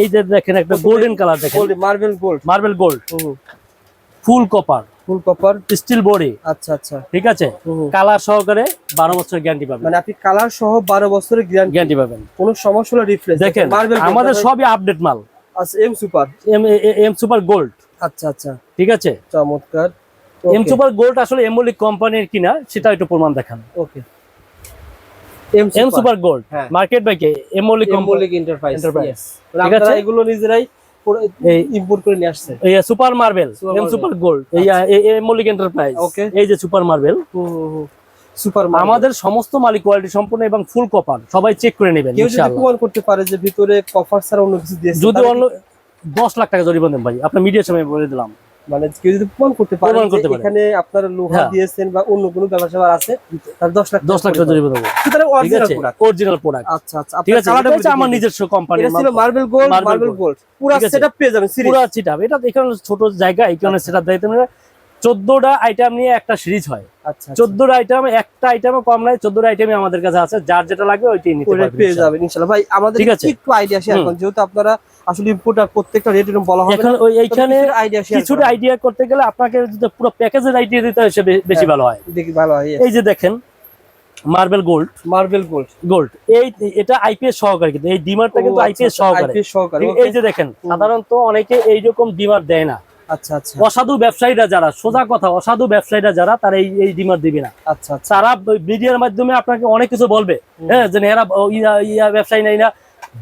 এই যে দেখেন একটা গোল্ডেন কালার দেখেন। Gold marble gold marble gold full copper full copper steel body আচ্ছা আচ্ছা। ঠিক আছে। কালার সহকারে বারো বছর গ্যারান্টি পাবেন। মানে আপনি কালার সহ বারো বছরের গ্যারান্টি পাবেন। কোনো সমস্যা হলে রিপ্লেস দেখেন আমাদের সবই আপডেট মাল। আচ্ছা M super M M super gold আচ্ছা আচ্ছা। ঠিক আছে? চমৎকার। এম সুপার গোল্ড আসলে এমলিক কোম্পানির কিনা সেটা একটু প্রমাণ দেখান। Okay M super gold. Market বাইকে এমলিক এমবলিক এন্টারপ্রাইজ Enterprise। ঠিক আছে? এগুলো নিজেরাই এই- ইম্পোর্ট করে নিয়ে আসছে। এই super marble M super gold এই এমলিক এন্টারপ্রাইজ Okay. এই যে সুপার মার্বেল সুপার আমাদের সমস্ত মালিক কোয়ালিটি সম্পূর্ণ এবং ফুল কপার সবাই চেক করে নেবেন কেউ যদি ইনশাআল্লাহ। প্রমাণ করতে পারে যে ভিতরে কফার ছাড়া অন্য কিছু দিয়েছে যদি অন্য দশ লাখ টাকা জরিমানা ভাই আপনার মিডিয়ার সময় বলে দিলাম। মানে কেউ যদি প্রমাণ করতে পারে। এখানে আপনারা লোহা হ্যাঁ। দিয়েছেন বা অন্য কোনো ব্যবসা আছে তার 10 লাখ দশ লাখ টাকা জরিমানা দেবো সুতরাং অরিজিনাল আছে? প্রোডাক্ট অরিজিনাল প্রোডাক্ট আচ্ছা আচ্ছা। ঠিক আছে এটা হচ্ছে আমার নিজস্ব কোম্পানি এটা ছিল মার্বেল গোল্ড মার্বেল গোল্ড পুরো সেটআপ পেয়ে যাবেন সিরিজ পুরো সেটআপ এটা এখানে ছোট জায়গা এখানে সেটা দিতে মানে চোদ্দটা আইটেম নিয়ে একটা সিরিজ হয়। আচ্ছা আচ্ছা। চোদ্দটা আইটেম একটা আইটেমও কম নাই চোদ্দটা আইটেমই আমাদের কাছে আছে যার যেটা লাগবে ওইটাই নিতে পারবেন পেয়ে যাবেন ইনশাআল্লাহ ভাই আমাদের একটু আইডিয়া শেয়ার হুম। করুন যেহেতু আপনারা আসলে ইম্পোর্টার প্রত্যেকটা রেট এরকম বলা হবে এখন এইখানে আইডিয়া শেয়ার কিছুটা আইডিয়া করতে গেলে আপনাকে যদি পুরো প্যাকেজের আইডিয়া দিতে হয় বেশি হ্যাঁ। ভালো হয়। দেখি ভালো হয় এই যে দেখেন marble gold marble gold gold এই এটা আইপিএস সহকারে কিন্তু এই ডিমারটা কিন্তু আইপিএস সহকারে। আইপিএস সহকারে এই যে দেখেন সাধারণত অনেকে এইরকম ডিমার দেয় না। আচ্ছা আচ্ছা। অসাধু ব্যবসায়ীরা যারা সোজা কথা অসাধু ব্যবসায়ীরা যারা তারা এই এই ডিমার দিবে না। আচ্ছা আচ্ছা। তারা মিডিয়ার মাধ্যমে আপনাকে অনেক কিছু বলবে হ্যাঁ যে এরা ইয়া ব্যবসায়ী নাই না।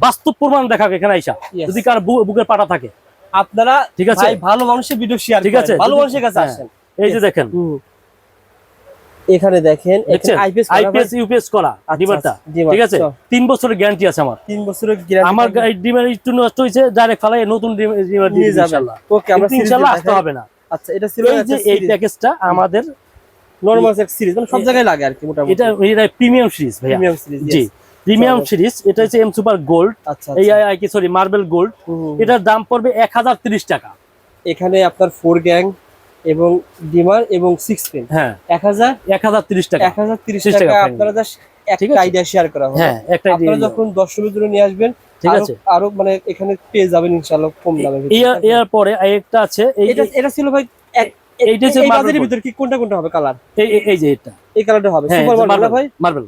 বাস্তব প্রমাণ দেখাবে এখানে আইসা. যদি কার বুকের পাটা থাকে। আপনারা ঠিক আছে? ভালো মানুষের ভিডিও শেয়ার ঠিক আছে, ভালো মানুষের কাছে হ্যাঁ। আসেন। এই যে দেখেন এখানে দেখেন আইপিএস আইপিএস ইউপিএস করা আচ্ছা, ডিমারটা ঠিক আছে? আচ্ছা। তিন বছরের গ্যারান্টি আছে আমার। তিন বছরের গ্যারান্টি আমার ডিমার একটু নষ্ট হয়েছে ডাইরেক্ট ফালাই নতুন ডিমার দিয়ে ইনশাআল্লাহ ওকে আমরা ইনশাআল্লাহ আসতে হবে না। আচ্ছা এটা ছিল এই যে এই প্যাকেজটা আমাদের নরমাল সিরিজ মানে সব জায়গায় লাগে আর কি মোটামুটি। এটা এটা প্রিমিয়াম সিরিজ ভাইয়া। Premium series ji premium series এটা হচ্ছে এম সুপার গোল্ড আচ্ছা এই আচ্ছা। আই কি সরি মার্বেল গোল্ড। এটার দাম পড়বে এক হাজার তিরিশ টাকা। এখানে আপনার ফোর গ্যাং এবং ডিমার এবং সিক্স পেন হ্যাঁ। এক হাজার এক হাজার তিরিশ টাকা। এক হাজার তিরিশ টাকা আপনারা জাস্ট ঠিক একটা আইডিয়া শেয়ার করা হবে। হ্যাঁ আপনারা যখন দর্শকের জন্য নিয়ে আসবেন ঠিক আছে। আরও মানে এখানে পেয়ে যাবেন ইনশাআল্লাহ কম দামে এর এর পরে আরেকটা আছে এটা এটা ছিল ভাই এইটা। ভিতর কি কোনটা কোনটা হবে কালার এই যে এটা। এই কালারটা হবে। হ্যাঁ সুপার মার্বেল ভাই? মার্বেল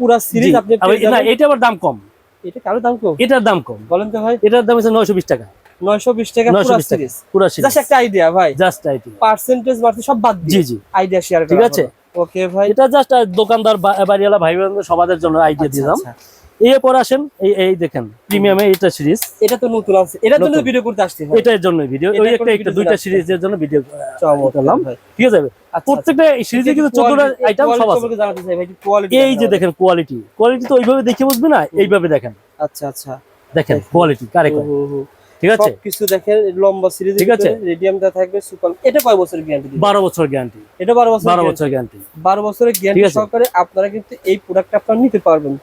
পুরো সিরিজ আপনি পেয়ে না এটা আবার দাম কম। এটা কারও দাম কম? এটার দাম কম। বলেন তো ভাই। এটার দাম হচ্ছে নয়শো বিশ টাকা। নয়শো বিশ টাকা পুরো বিশ টাকা সিরিজ জাস্ট একটা আইডিয়া ভাই। জাস্ট আইটি পার্সেন্টেজ মারতে সব বাদ জি দিয়ে। জি আইডিয়া শেয়ার ঠিক আছে? ওকে ভাই। এটা জাস্ট দোকানদার বাড়িওয়ালা ভাই সবাদের জন্য আইডিয়া আচ্ছা, দিলাম। আচ্ছা। এরপর আসেন এই এই দেখেন প্রিমিয়ামে এটা সিরিজ এটা তো নতুন আছে। এটার জন্য ভিডিও করতে আসছি এটার জন্য ভিডিও ওই একটা একটা দুইটা সিরিজের জন্য ভিডিও করলাম। ঠিক আছে? আচ্ছা, প্রত্যেকটা সিরিজে কিন্তু আচ্ছা। চোদ্দটা Quality- আইটেম সব আছে। সম্পর্কে জানাতে চাই ভাই, একটু এই যে দেখেন কোয়ালিটি কোয়ালিটি তো ওইভাবে দেখে বুঝবে না? এইভাবে দেখেন। আচ্ছা আচ্ছা। দেখেন কোয়ালিটি কারে কয় হুম, হুম, হুম। ঠিক আছে? কিছু দেখেন লম্বা সিরিজ ঠিক আছে। রেডিয়ামটা থাকবে সুপার এটা কয় বছরের গ্যারান্টি দিবে? বারো বছর গ্যারান্টি এটা বারো বছর বারো বছর গ্যারান্টি বারো বছরের গ্যারান্টি সহকারে আপনারা কিন্তু এই প্রোডাক্টটা আপনারা নিতে পারবেন।